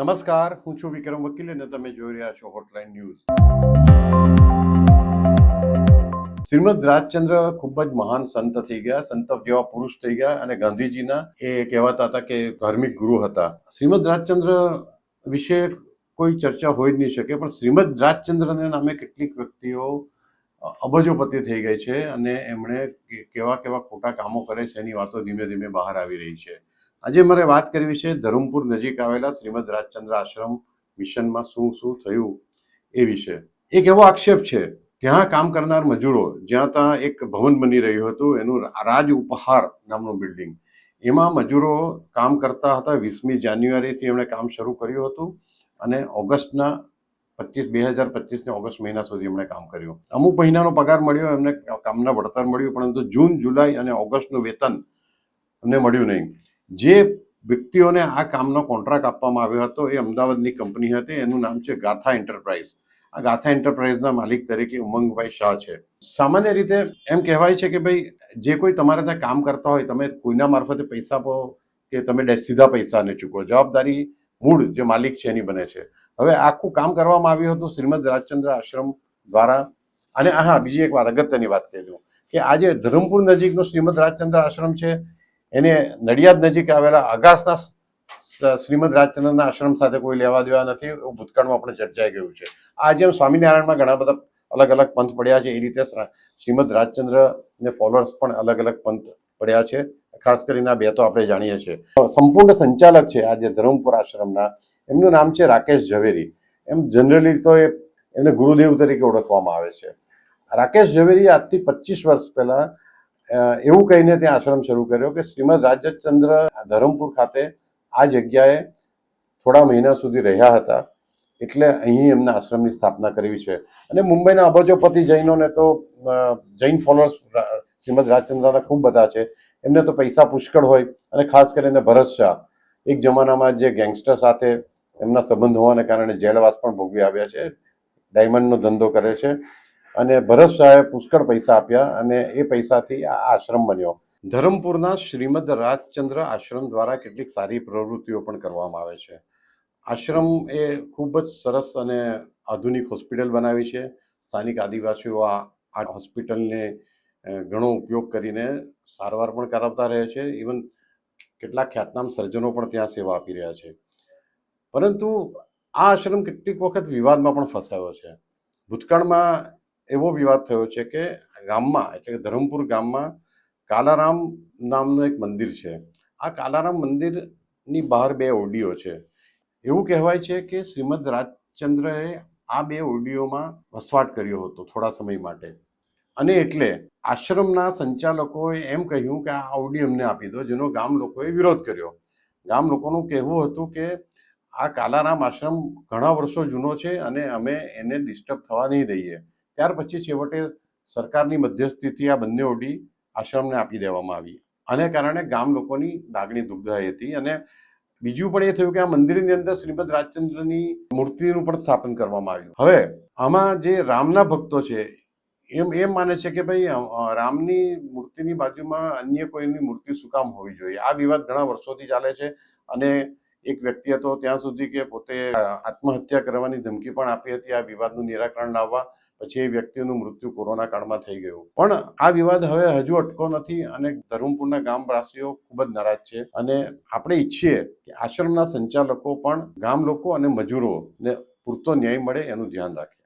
નમસ્કાર, હું છું વિક્રમ વકીલ અને તમે જોઈ રહ્યા છો હોટલાઇન ન્યૂઝ શ્રીમદ રાજચંદ્ર ખૂબ જ મહાન સંત થઈ ગયા, સંત જેવા પુરુષ થઈ ગયા અને ગાંધીજીના એ કહેવાતા હતા કે ધાર્મિક ગુરુ હતા. શ્રીમદ રાજચંદ્ર વિશે કોઈ ચર્ચા હોઈ જ નહીં શકે, પણ શ્રીમદ રાજચંદ્રને નામે કેટલીક વ્યક્તિઓ અબજોપતિ થઈ ગઈ છે અને એમણે કેવા કેવા ખોટા કામો કરે છે એની વાતો ધીમે ધીમે બહાર આવી રહી છે. આજે મારે વાત કરવી છે ધરમપુર નજીક આવેલા શ્રીમદ રાજચંદ્ર આશ્રમ મિશનમાં શું શું થયું એ વિશે. એક એવો આક્ષેપ છે, ત્યાં કામ કરનાર મજૂરો, જ્યાં ત્યાં એક ભવન બની રહ્યું હતું, એનું રાજ ઉપહાર નામનું બિલ્ડિંગ. એમાં મજૂરો કામ કરતા હતા, વીસમી જાન્યુઆરીથી એમણે કામ શરૂ કર્યું હતું અને ઓગસ્ટના પચીસ, બે હજાર પચીસને ઓગસ્ટ મહિના સુધી એમણે કામ કર્યું. અમુક મહિનાનો પગાર મળ્યો, એમને કામના વળતર મળ્યું, પરંતુ જૂન, જુલાઈ અને ઓગસ્ટનું વેતન એમને મળ્યું નહીં. જે વ્યક્તિઓને આ કામનો કોન્ટ્રાક્ટ આપવામાં આવ્યો હતો એ અમદાવાદની કંપની હતી, એનું નામ છે ગાથા એન્ટરપ્રાઇઝ આ ગાથા એન્ટરપ્રાઇઝના માલિક તરીકે ઉમંગભાઈ શાહ છે. સામાન્ય રીતે એમ કહેવાય છે કે ભાઈ, જે કોઈ તમારે ત્યાં કામ કરતા હોય, તમે કોઈના મારફતે પૈસા આપો કે તમે સીધા પૈસાને ચૂકવો. જવાબદારી મૂળ જે માલિક છે એની બને છે. હવે આખું કામ કરવામાં આવ્યું હતું શ્રીમદ રાજચંદ્ર આશ્રમ દ્વારા. અને હા, બીજી એક વાત, અગત્યની વાત કહી દઉં કે આજે ધરમપુર નજીકનો શ્રીમદ રાજચંદ્ર આશ્રમ છે. એને નડિયાદ નજીક આવેલા સ- શ્રીમદ રાજચંદ્રના આશ્રમ સાથે કોઈ લેવા દેવા નથી, એવું ભૂતકાળમાં આપણે ચર્ચાઈ ગયું છે. આ જેમ સ્વામિનારાયણમાં ઘણા બધા અલગ અલગ પંથ પડ્યા છે, એ રીતે શ્રીમદ રાજચંદ્ર ને ફોલોઅર્સ પણ અલગ અલગ પંથ પડ્યા છે. ખાસ કરીને આ બે તો આપણે જાણીએ છીએ. સંપૂર્ણ સંચાલક છે આજે ધરમપુર આશ્રમના. એમનું નામ છે રાકેશ ઝવેરી. એમ જનરલી તો એ એમને ગુરુદેવ તરીકે ઓળખવામાં આવે છે. રાકેશ ઝવેરી આજથી પચીસ વર્ષ પહેલા એવું કહીને ત્યાં આશ્રમ શરૂ કર્યો કે શ્રીમદ રાજચંદ્ર ધરમપુર ખાતે આ જગ્યાએ થોડા મહિના સુધી રહ્યા હતા. એટલે અહીં એમના આશ્રમની સ્થાપના કરવી છે. અને મુંબઈના અબજોપતિ જૈનોને તો જૈન ફોલોઅર્સ શ્રીમદ રાજચંદ્રના ખૂબ બધા છે. એમને તો પૈસા પુષ્કળ હોય અને ખાસ કરીને ભરત શાહ. એક જમાનામાં જે ગેંગસ્ટર સાથે એમના સંબંધ હોવાને કારણે જેલવાસ પણ ભોગવી આવ્યા છે. ડાયમંડનો ધંધો કરે છે. અને ભરત શાહે પુષ્કળ પૈસા આપ્યા અને એ પૈસાથી આ આશ્રમ બન્યો. ધરમપુરના શ્રીમદ રાજચંદ્ર આશ્રમ દ્વારા કેટલીક સારી પ્રવૃત્તિઓ પણ કરવામાં આવે છે. આશ્રમ એ ખૂબ જ સરસ અને આધુનિક હોસ્પિટલ બનાવી છે. સ્થાનિક આદિવાસીઓ આ હોસ્પિટલને ઘણો ઉપયોગ કરીને સારવાર પણ કરાવતા રહે છે. ઇવન કેટલાક ખ્યાતનામ સર્જનો પણ ત્યાં સેવા આપી રહ્યા છે. પરંતુ આ આશ્રમ કેટલીક વખત વિવાદમાં પણ ફસાયો છે. ભૂતકાળમાં એવો વિવાદ થયો છે કે ગામમાં, એટલે કે ધરમપુર ગામમાં કાલારામ નામનું એક મંદિર છે. આ કાલારામ મંદિરની બહાર બે ઓડીઓ છે. એવું કહેવાય છે કે શ્રીમદ રાજચંદ્રએ આ બે ઓડીઓમાં વસવાટ કર્યો હતો થોડા સમય માટે. અને એટલે આશ્રમના સંચાલકોએ એમ કહ્યું કે આ ઓડી અમને આપી દો, જેનો ગામ લોકોએ વિરોધ કર્યો. ગામ લોકોનું કહેવું હતું કે આ કાલારામ આશ્રમ ઘણા વર્ષો જૂનો છે અને અમે એને ડિસ્ટર્બ થવા નહીં દઈએ. ત્યાર પછી છેવટે સરકારની મધ્યસ્થિતિ આ બંને ઓડી આશ્રમને આપી દેવામાં આવી. આને કારણે ગામ લોકોની લાગણી દુગ્ધાઈ હતી અને બીજું પણ એ થયું કે આ મંદિરની અંદર શ્રીમદ રાજચંદ્રની મૂર્તિનું પણ સ્થાપન કરવામાં આવ્યું. હવે આમાં જે રામના ભક્તો છે, એમ એમ માને છે કે ભાઈ રામની મૂર્તિની બાજુમાં અન્ય કોઈની મૂર્તિ શું કામ હોવી જોઈએ. આ વિવાદ ઘણા વર્ષોથી ચાલે છે અને એક વ્યક્તિ હતો ત્યાં સુધી કે પોતે આત્મહત્યા કરવાની ધમકી પણ આપી હતી આ વિવાદનું નિરાકરણ લાવવા. પછી એ વ્યક્તિનું મૃત્યુ કોરોના કાળમાં થઈ ગયું. પણ આ વિવાદ હવે હજુ અટકો નથી અને ધરમપુરના ગામવાસીઓ ખૂબ જ નારાજ છે. અને આપણે ઈચ્છીએ કે આશ્રમના સંચાલકો પણ ગામ લોકો અને મજૂરોને પૂરતો ન્યાય મળે એનું ધ્યાન રાખે.